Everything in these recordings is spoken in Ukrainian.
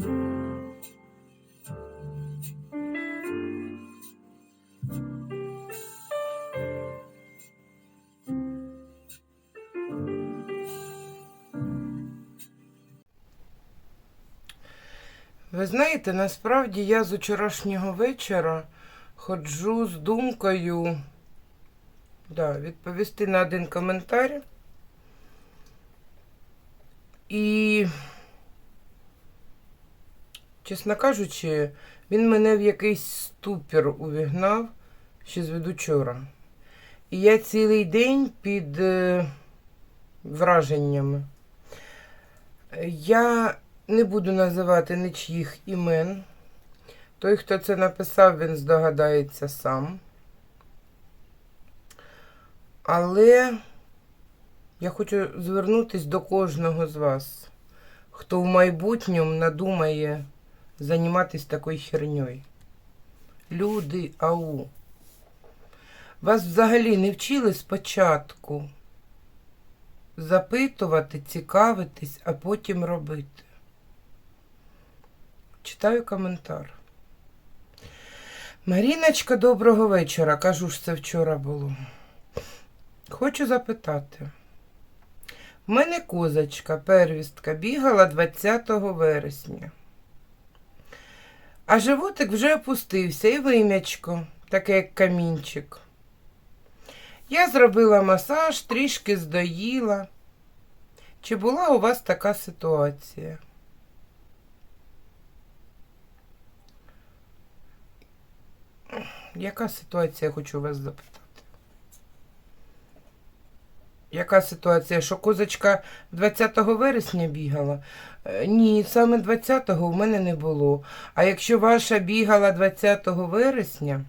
Ви знаєте, насправді я з вчорашнього вечора ходжу з думкою да, відповісти на один коментар. І, чесно кажучи, він мене в якийсь ступір увігнав ще з вчора. І я цілий день під е, враженнями. Я не буду називати нічиїх імен. Той, хто це написав, він здогадається сам. Але я хочу звернутися до кожного з вас, хто в майбутньому надумає займатися такою херньою. Люди, ау. Вас взагалі не вчили спочатку запитувати, цікавитись, а потім робити. Читаю коментар. Маріночка, доброго вечора. Кажу ж, це вчора було. Хочу запитати. В мене козочка, первістка, бігала 20 вересня. А животик вже опустився і вим'ячко, таке як камінчик. Я зробила масаж, трішки здоїла. Чи була у вас така ситуація? Яка ситуація, хочу вас запитати? Яка ситуація? Що козочка 20 вересня бігала? Е, Ні, саме 20-го в мене не було. А якщо ваша бігала 20 вересня,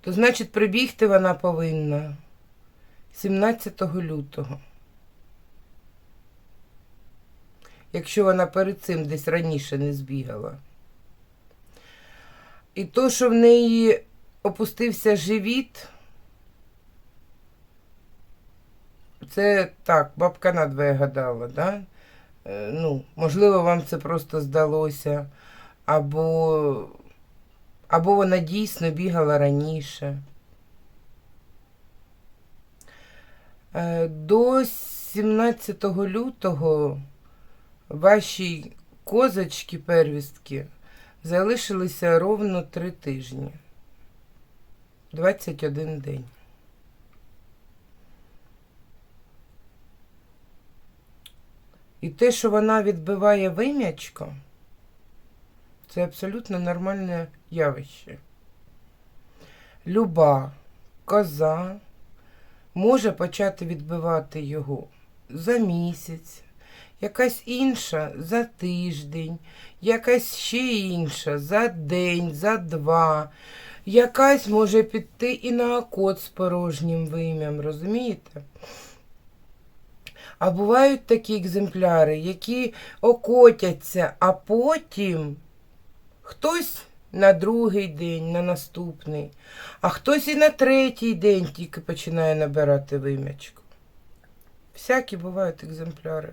то значить прибігти вона повинна 17 лютого. Якщо вона перед цим десь раніше не збігала. І то, що в неї опустився живіт, це так, бабка надвоє гадала, да? Е, Ну, можливо, вам це просто здалося, або, або вона дійсно бігала раніше. Е, До 17 лютого вашій козочки первістки залишилися ровно три тижні. 21 день. І те, що вона відбиває вим'ячко, це абсолютно нормальне явище. Люба коза може почати відбивати його за місяць, якась інша за тиждень, якась ще інша за день, за два. Якась може піти і на окот з порожнім вим'ям, розумієте? А бувають такі екземпляри, які окотяться, а потім хтось на другий день, на наступний, а хтось і на третій день тільки починає набирати вим'ячку. Всякі бувають екземпляри.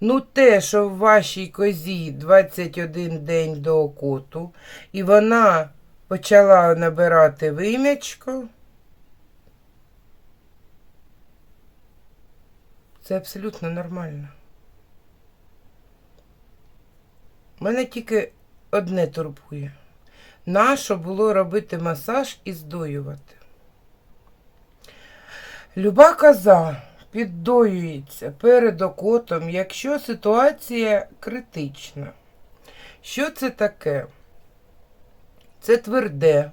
Ну, те, що в вашій козі 21 день до окоту, і вона почала набирати вим'ячко, це абсолютно нормально. Мене тільки одне турбує. Нащо було робити масаж і здоювати? Люба коза піддоюється перед окотом, якщо ситуація критична. Що це таке? Це тверде,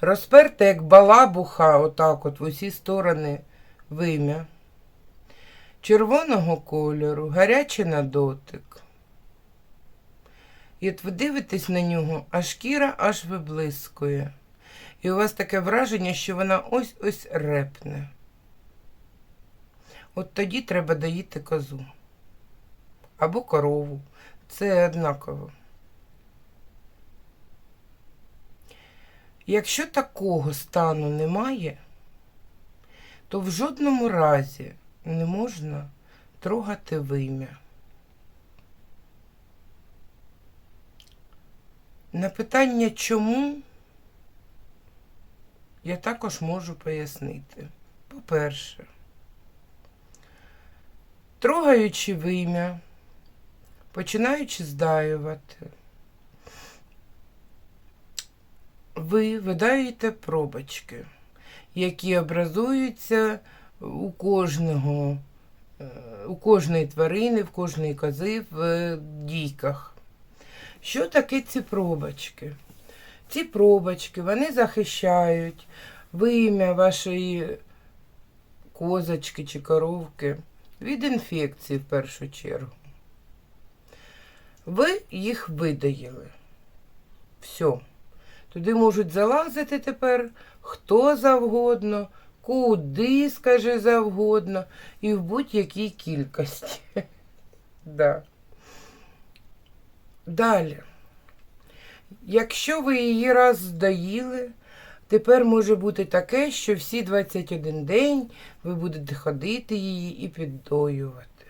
розперте, як балабуха, отак от в усі сторони вим'я, червоного кольору, гаряче на дотик. І от ви дивитесь на нього, а шкіра аж виблискує. І у вас таке враження, що вона ось-ось репне. От тоді треба доїти козу. Або корову. Це однаково. Якщо такого стану немає, то в жодному разі не можна трогати вим'я. На питання чому я також можу пояснити. По-перше, трогаючи вим'я, починаючи здаювати, ви видаєте пробочки, які образуються у кожного, е, у кожної тварини, в кожної кози в е, дійках. Що таке ці пробочки? Ці пробочки вони захищають вим'я вашої козочки чи коровки від інфекції в першу чергу. Ви їх видаїли. Все. Туди можуть залазити тепер хто завгодно, куди, скаже завгодно, і в будь-якій кількості. Да. Далі. Якщо ви її раз здаїли, тепер може бути таке, що всі 21 день ви будете ходити її і піддоювати.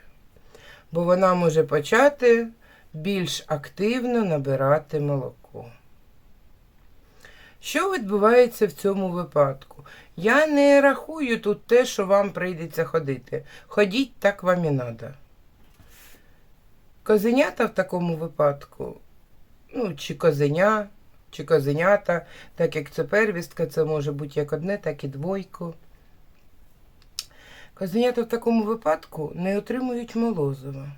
Бо вона може почати більш активно набирати молоко. Що відбувається в цьому випадку? Я не рахую тут те, що вам прийдеться ходити. Ходіть так вам і треба. Козенята в такому випадку, ну, чи козеня, чи козенята, так як це первістка, це може бути як одне, так і двойко. Козенята в такому випадку не отримують молозива,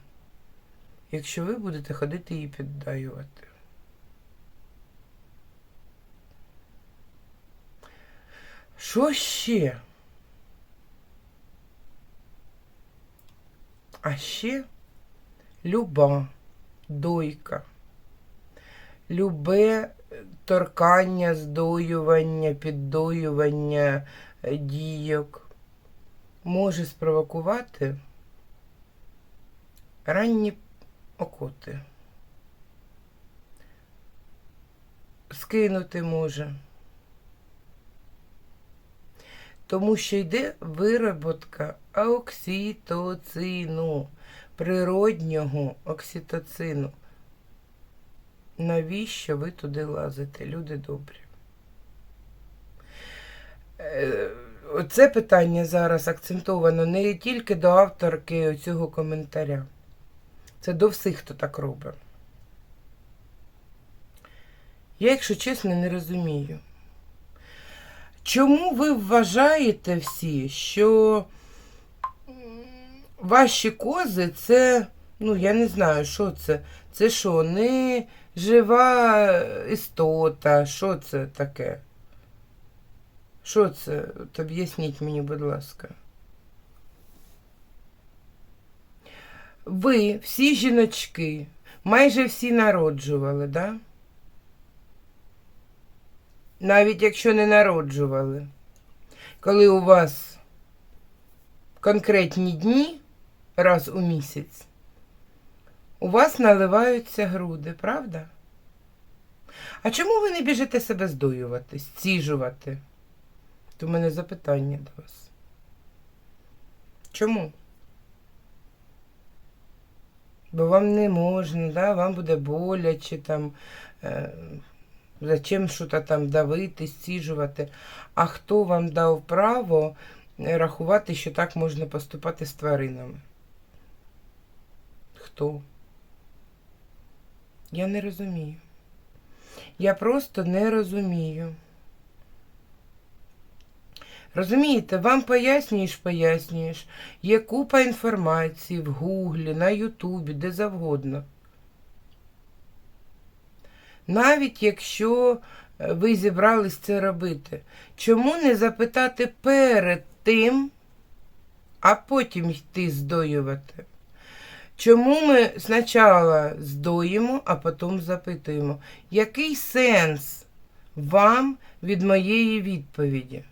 якщо ви будете ходити її піддаювати. Що ще? А ще люба дойка, любе торкання, здоювання, піддоювання е, дійок може спровокувати ранні окоти. Скинути може. Тому що йде вироботка окситоцину, природнього окситоцину. Навіщо ви туди лазите, люди добрі? Е, Це питання зараз акцентовано не тільки до авторки цього коментаря. Це до всіх, хто так робить. Я, якщо чесно, не розумію. Чому ви вважаєте всі, що ваші кози це, ну я не знаю, що це? Це що, не жива істота? Що це таке? Що це? От об'ясніть мені, будь ласка. Ви, всі жіночки, майже всі народжували, так? Да? Навіть якщо не народжували, коли у вас конкретні дні раз у місяць, у вас наливаються груди, правда? А чому ви не біжите себе здоювати, стіжувати? То в мене запитання до вас. Чому? Бо вам не можна, да? вам буде боляче там. Е Зачем щось там давити, стіжувати? А хто вам дав право рахувати, що так можна поступати з тваринами? Хто? Я не розумію. Я просто не розумію. Розумієте, вам пояснюєш, пояснюєш, є купа інформації в Гуглі, на Ютубі, де завгодно. Навіть якщо е, ви зібрались це робити, чому не запитати перед тим, а потім йти здоювати? Чому ми спочатку здоїмо, а потім запитуємо, який сенс вам від моєї відповіді?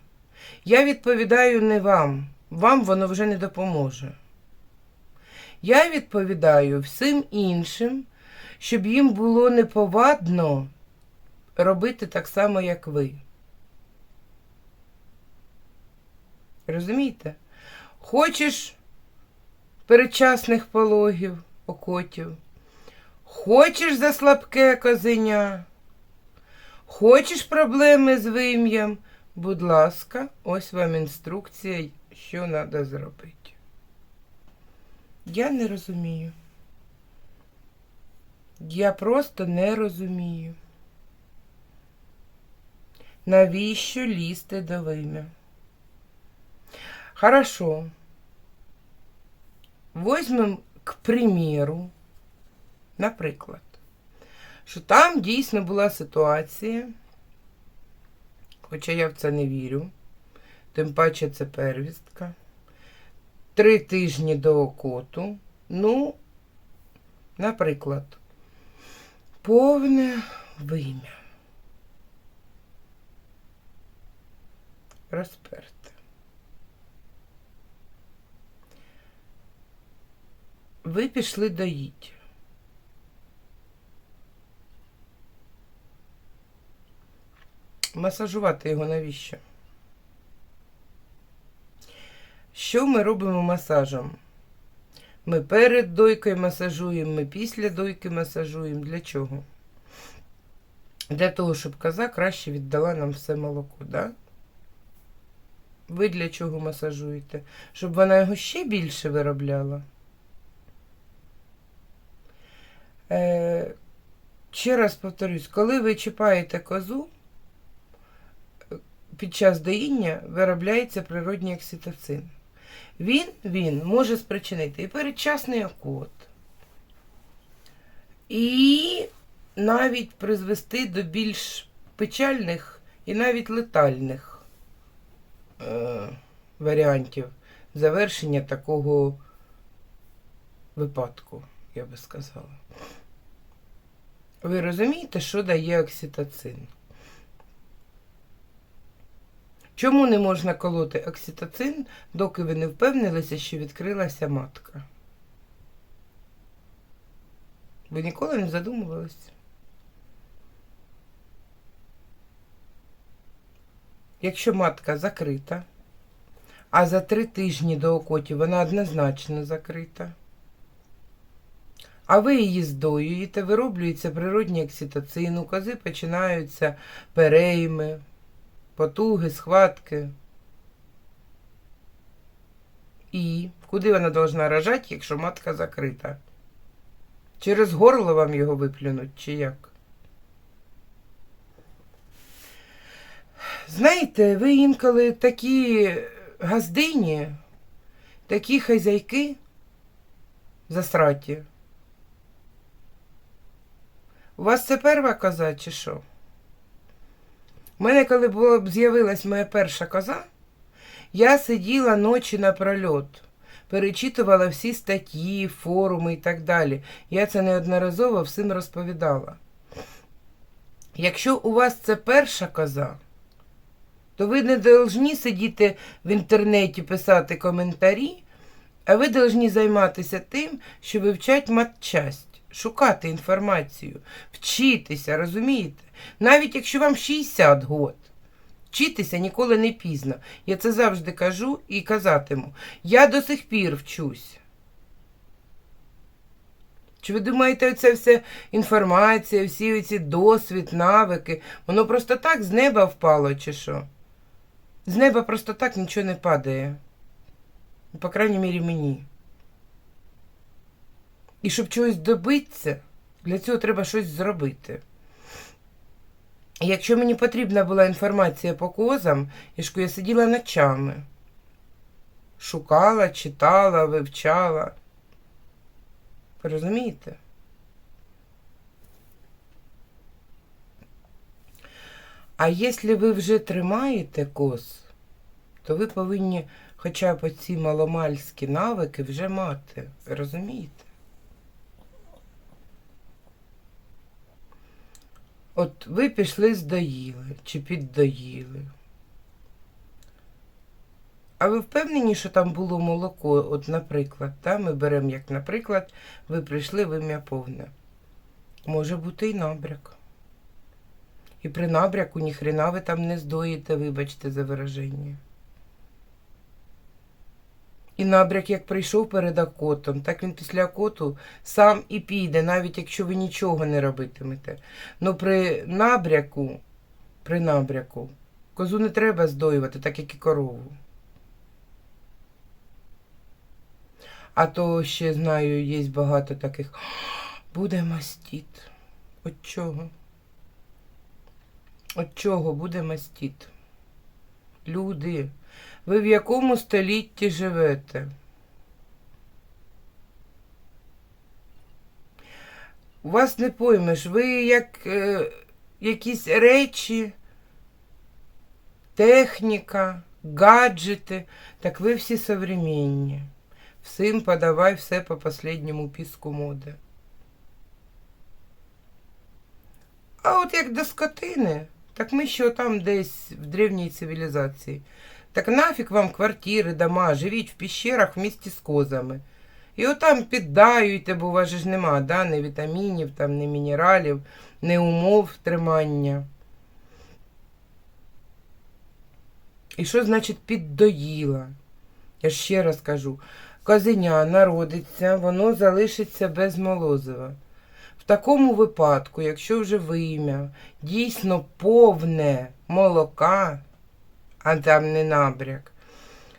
Я відповідаю не вам, вам воно вже не допоможе. Я відповідаю всім іншим, щоб їм було неповадно робити так само, як ви. Розумієте? Хочеш передчасних пологів окотів, хочеш за слабке козеня, Хочеш проблеми з вим'ям? Будь ласка, ось вам інструкція, що треба зробити. Я не розумію. Я просто не розумію. Навіщо лізти до вим'я? Хорошо. Возьмем, к примеру, наприклад, що там дійсно була ситуація, хоча я в це не вірю, тим паче це первістка. Три тижні до окоту. Ну, наприклад, повне вим'я. Розперте. Ви пішли доїть. Масажувати його навіщо? Що ми робимо масажем? Ми перед дойкою масажуємо, ми після дойки масажуємо. Для чого? Для того, щоб коза краще віддала нам все молоко, да? Ви для чого масажуєте? Щоб вона його ще більше виробляла? Е, ще раз повторюсь, коли ви чіпаєте козу, під час доїння виробляється природній окситоцин. Він, він може спричинити і передчасний окот, і навіть призвести до більш печальних і навіть летальних е, варіантів завершення такого випадку, я би сказала. Ви розумієте, що дає окситоцин? Чому не можна колоти окситоцин, доки ви не впевнилися, що відкрилася матка? Ви ніколи не задумувалися? Якщо матка закрита, а за три тижні до окотів вона однозначно закрита, а ви її здоюєте, вироблюється природній окситоцин, кози починаються перейми, потуги, схватки. І куди вона должна рожати, якщо матка закрита? Через горло вам його виплюнуть, чи як? Знаєте, ви інколи такі газдині, такі хазяйки засраті. У вас це перша коза, чи що? У мене, коли було б з'явилась моя перша коза, я сиділа ночі напрольот, перечитувала всі статті, форуми і так далі. Я це неодноразово всім розповідала. Якщо у вас це перша коза, то ви не повинні сидіти в інтернеті, писати коментарі, а ви повинні займатися тим, що вивчать матчасть, шукати інформацію, вчитися, розумієте? Навіть якщо вам 60 год. Вчитися ніколи не пізно. Я це завжди кажу і казатиму. Я до сих пір вчусь. Чи ви думаєте, оця вся інформація, всі оці досвід, навики, воно просто так з неба впало, чи що? З неба просто так нічого не падає. По крайній мірі, мені. І щоб чогось добитися, для цього треба щось зробити. Якщо мені потрібна була інформація по козам, я сиділа ночами. Шукала, читала, вивчала. Ви розумієте? А якщо ви вже тримаєте коз, то ви повинні хоча б ці маломальські навики вже мати. Розумієте? От ви пішли здоїли чи піддоїли. А ви впевнені, що там було молоко, от, наприклад, та? ми беремо, як, наприклад, ви прийшли вим'я повне. Може бути і набряк. І при набряку ніхрена ви там не здоїте, вибачте за вираження. І набряк, як прийшов перед акотом, так він після акоту сам і піде, навіть якщо ви нічого не робитимете. Ну при набряку при набряку. Козу не треба здоювати, так як і корову. А то ще знаю, є багато таких. Буде мастіт. От чого? От чого буде мастіт? Люди, ви в якому столітті живете? У вас не поймеш, ви як е, якісь речі, техніка, гаджети, так ви всі современні. Всім подавай все по последньому піску моди. А от як до скотини, так ми що там десь в древній цивілізації. Так нафіг вам квартири, дома, живіть в піщерах в місті з козами. І отам піддаюйте, бо у вас ж нема, да, ні вітамінів, там, ні мінералів, ні умов тримання. І що значить піддоїла? Я ще раз кажу, козеня народиться, воно залишиться без молозива. В такому випадку, якщо вже вим'я дійсно повне молока, а там не набряк,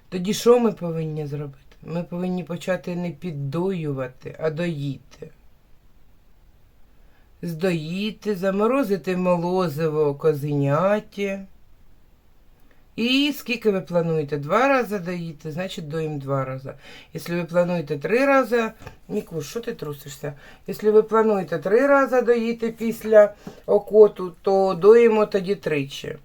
тоді що ми повинні зробити? Ми повинні почати не піддоювати, а доїти. Здоїти, заморозити молозиво козеняті. І скільки ви плануєте? Два рази доїти, значить доїм два рази. Якщо ви плануєте три рази, Мікуш, що ти трусишся? Якщо ви плануєте три рази доїти після окоту, то доїмо тоді тричі.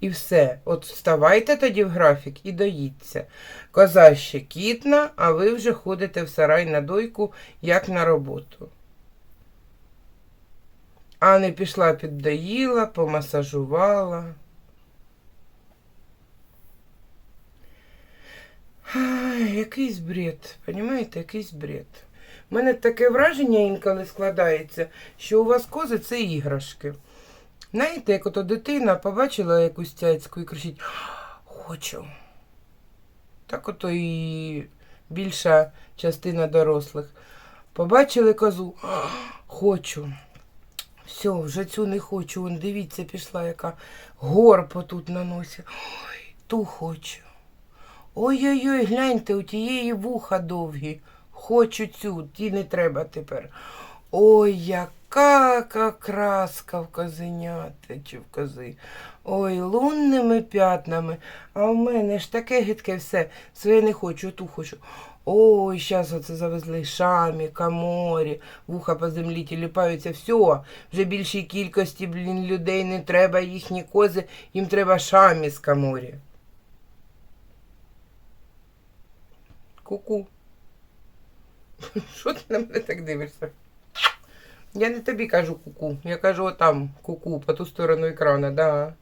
І все. От вставайте тоді в графік і доїться. Коза ще кітна, а ви вже ходите в сарай на дойку, як на роботу. А не пішла піддоїла, помасажувала. Ай, якийсь бред, понімаєте, якийсь бред. У мене таке враження інколи складається, що у вас кози це іграшки. Знаєте, як ото дитина побачила якусь цяцьку і кричить Хочу. Так ото і більша частина дорослих. Побачили козу, хочу. Все, вже цю не хочу. Вон, дивіться, пішла, яка горпа тут на носі. Ой, ту хочу. Ой-ой-ой, гляньте, у тієї вуха довгі. Хочу цю, ті не треба тепер. Ой, яка ка- краска в козеняти чи в кози. Ой, лунними п'ятнами. А в мене ж таке гидке все. Своє не хочу, ту хочу. Ой, зараз оце завезли шамі, каморі, вуха по землі тіліпаються. Все, вже більшій кількості блін, людей не треба їхні кози, їм треба шамі з каморі. Ку-ку. Що ти на мене так дивишся? Я не тобі кажу ку-ку. Я кажу отам ку-ку, по ту сторону екрана, да.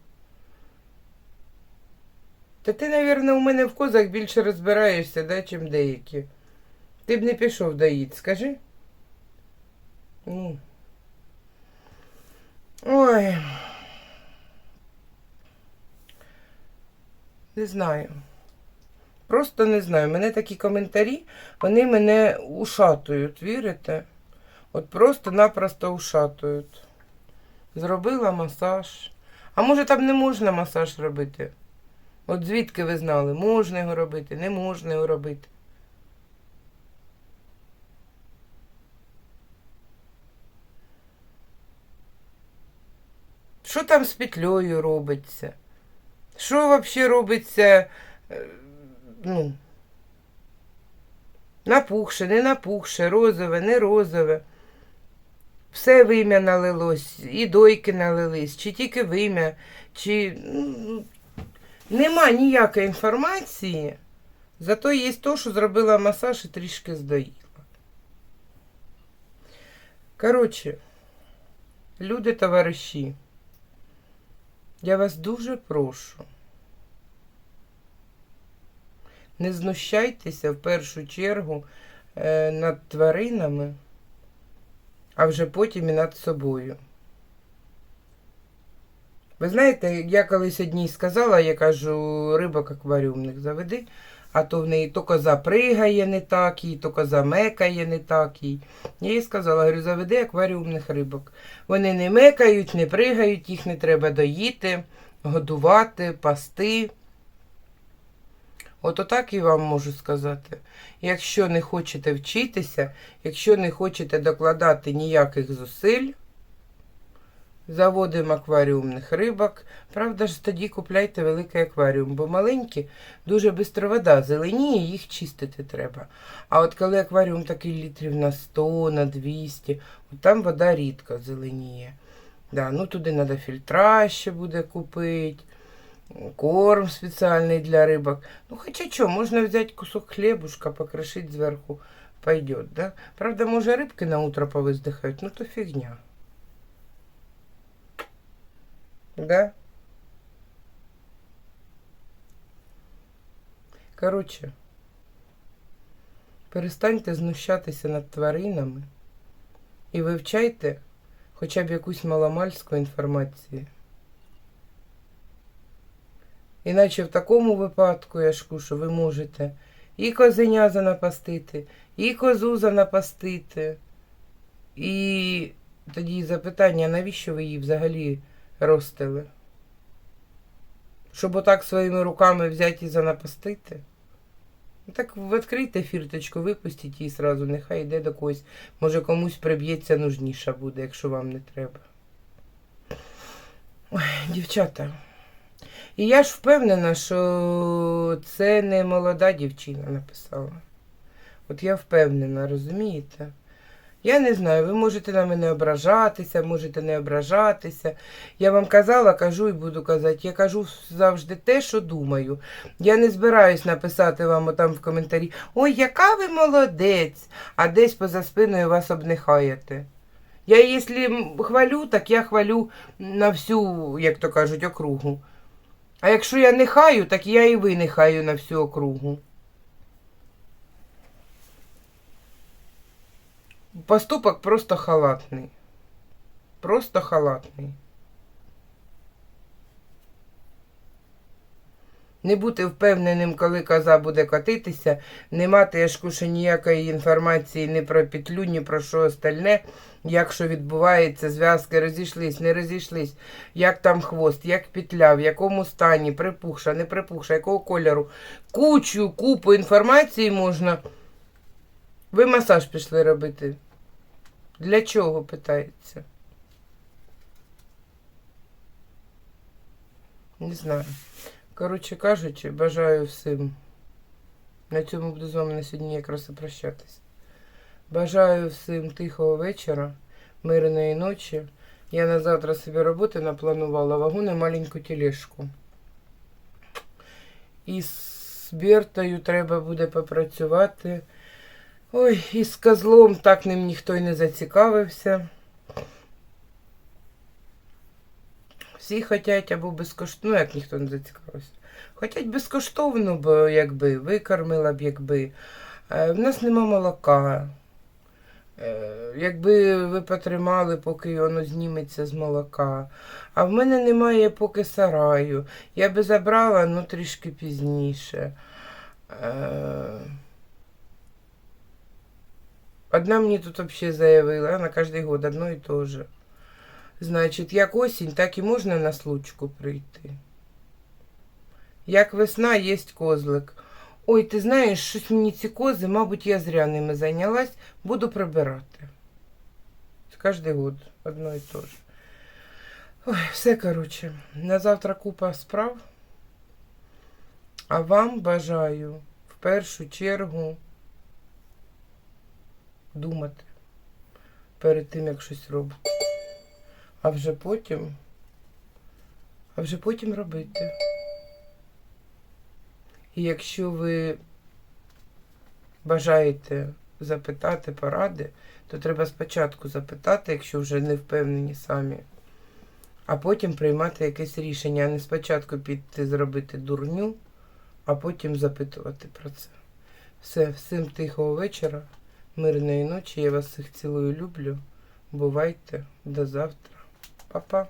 Та ти, напевно, у мене в козах більше розбираєшся, да, чим деякі. Ти б не пішов доїть, скажи. Ну. Ой. Не знаю. Просто не знаю. Мене такі коментарі, вони мене ушатують, вірите? От просто-напросто ушатують. Зробила масаж. А може там не можна масаж робити? От звідки ви знали, можна його робити, не можна його робити. Що там з петлею робиться? Що взагалі робиться? е, Ну, напухше, не напухше, розове, не розове. Все вим'я налилось, і дойки налились, чи тільки вим'я, чи. Нема ніякої інформації, зато є то, що зробила масаж і трішки здоїла. Коротше, люди товариші, я вас дуже прошу. Не знущайтеся в першу чергу е, над тваринами, а вже потім і над собою. Ви знаєте, я колись одній сказала, я кажу, рибок акваріумних заведи, а то в неї то коза пригає не так їй, то коза мекає не так їй. Я їй сказала, говорю, заведи акваріумних рибок. Вони не мекають, не пригають, їх не треба доїти, годувати, пасти. От отак і вам можу сказати. Якщо не хочете вчитися, якщо не хочете докладати ніяких зусиль, заводимо акваріумних рибок. Правда ж, тоді купляйте великий акваріум, бо маленькі дуже швидко вода зеленіє, їх чистити треба. А от коли акваріум такий літрів на 100, на 200, от там вода рідко зеленіє. Да, ну туди треба фільтра ще буде купити, корм спеціальний для рибок. Ну, хоча що, можна взяти кусок хлібушка, покрошити зверху, пойдет, да? Правда, може рибки на утро повиздихають, ну то фігня. Да? Коротше, перестаньте знущатися над тваринами і вивчайте хоча б якусь маломальську інформацію. Іначе в такому випадку, я кажу, що ви можете і козеня занапастити, і козу занапастити. І тоді запитання, навіщо ви її взагалі ростили? Щоб отак своїми руками взяти і занапастити? Ну, Так відкрийте фірточку, випустіть її сразу, нехай йде до когось. Може комусь приб'ється нужніша буде, якщо вам не треба. Ой, дівчата. І я ж впевнена, що це не молода дівчина написала. От я впевнена, розумієте? Я не знаю, ви можете на мене ображатися, можете не ображатися. Я вам казала, кажу і буду казати. Я кажу завжди те, що думаю. Я не збираюсь написати вам там в коментарі Ой, яка ви молодець, а десь поза спиною вас обнихаєте. Я, якщо хвалю, так я хвалю на всю, як то кажуть, округу. А якщо я не хаю, так я і ви хаю на всю округу. Поступок просто халатний. Просто халатний. Не бути впевненим, коли коза буде котитися, не мати ж ніякої інформації ні про петлю, ні про що остальне, як що відбувається, зв'язки розійшлись, не розійшлись, як там хвост, як петля, в якому стані, припухша, не припухша, якого кольору. Кучу, купу інформації можна. Ви масаж пішли робити. Для чого питається? Не знаю. Коротше кажучи, бажаю всім. На цьому буду з вами на сьогодні якраз і прощатись. Бажаю всім тихого вечора, мирної ночі. Я на завтра собі роботи напланувала вагон і маленьку тележку. І з Бертою треба буде попрацювати. Ой, і з козлом так ним ніхто й не зацікавився. Всі хочуть або безкоштовно, ну як ніхто не зацікавився. Хотять безкоштовно, бо якби викормила б, якби. Е, В нас нема молока. Е, Якби ви потримали, поки воно зніметься з молока. А в мене немає поки сараю. Я би забрала, ну трішки пізніше. Е, Одна мені тут взагалі заявила, на кожен год одно і то же. Значить, як осінь, так і можна на случку прийти. Як весна, є козлик. Ой, ти знаєш, щось мені ці кози, мабуть, я зря ними зайнялась, буду прибирати. Кожен год одно і то же. Ой, все, коротше, на завтра купа справ. А вам бажаю в першу чергу думати перед тим, як щось робити. А вже потім, а вже потім робити. І якщо ви бажаєте запитати поради, то треба спочатку запитати, якщо вже не впевнені самі, а потім приймати якесь рішення, а не спочатку піти зробити дурню, а потім запитувати про це. Все, всім тихого вечора, мирної ночі. Я вас всіх цілую, люблю. Бувайте, до завтра. Па-па.